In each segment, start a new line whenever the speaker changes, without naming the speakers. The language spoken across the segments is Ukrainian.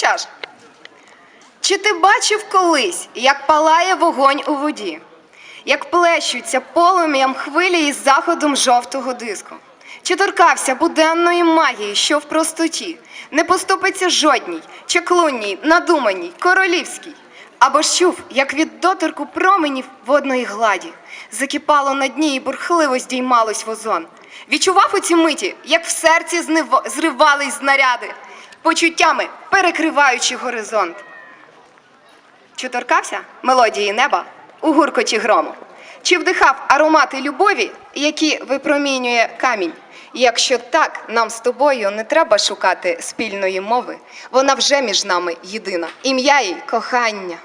що ж, чи ти бачив колись, як палає вогонь у воді, як плещуться полум'ям хвилі із заходом жовтого диску? Чи торкався буденної магії, що в простоті не поступиться жодній, чаклунній, надуманій, королівській? Або ж чув, як від доторку променів водної гладі закипало на дні і бурхливо здіймалось в озон. Відчував у ці миті, як в серці знив- зривались знаряди, почуттями перекриваючи горизонт. Чи торкався мелодії неба у гуркоті грому? Чи вдихав аромати любові, які випромінює камінь? Якщо так, нам з тобою не треба шукати спільної мови. Вона вже між нами єдина. Ім'я їй кохання.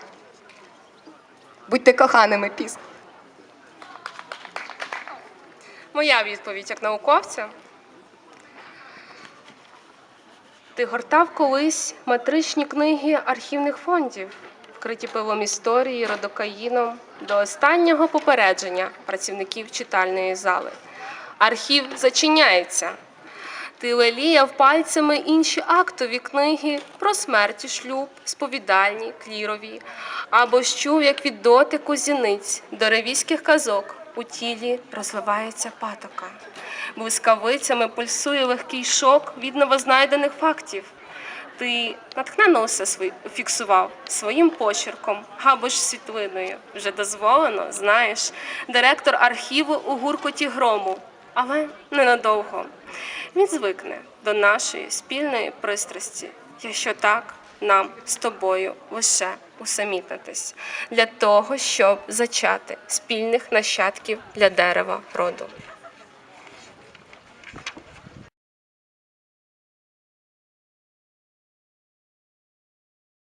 Будьте коханими пісню.
Моя відповідь як науковця. Ти гортав колись метричні книги архівних фондів, вкриті пилом історії, родокаїном, до останнього попередження працівників читальної зали. Архів зачиняється. Ти леліяв пальцями інші актові книги про смерть шлюб, сповідальні, клірові, або ж чув, як від дотику зіниць до ревізьких казок у тілі розливається патока. Блискавицями пульсує легкий шок від новознайдених фактів. Ти натхненно усе свої фіксував своїм почерком ж світлиною. Вже дозволено, знаєш, директор архіву у гуркоті грому, але ненадовго. Він звикне до нашої спільної пристрасті, якщо так, нам з тобою лише усамітнитись для того, щоб зачати спільних нащадків для дерева роду.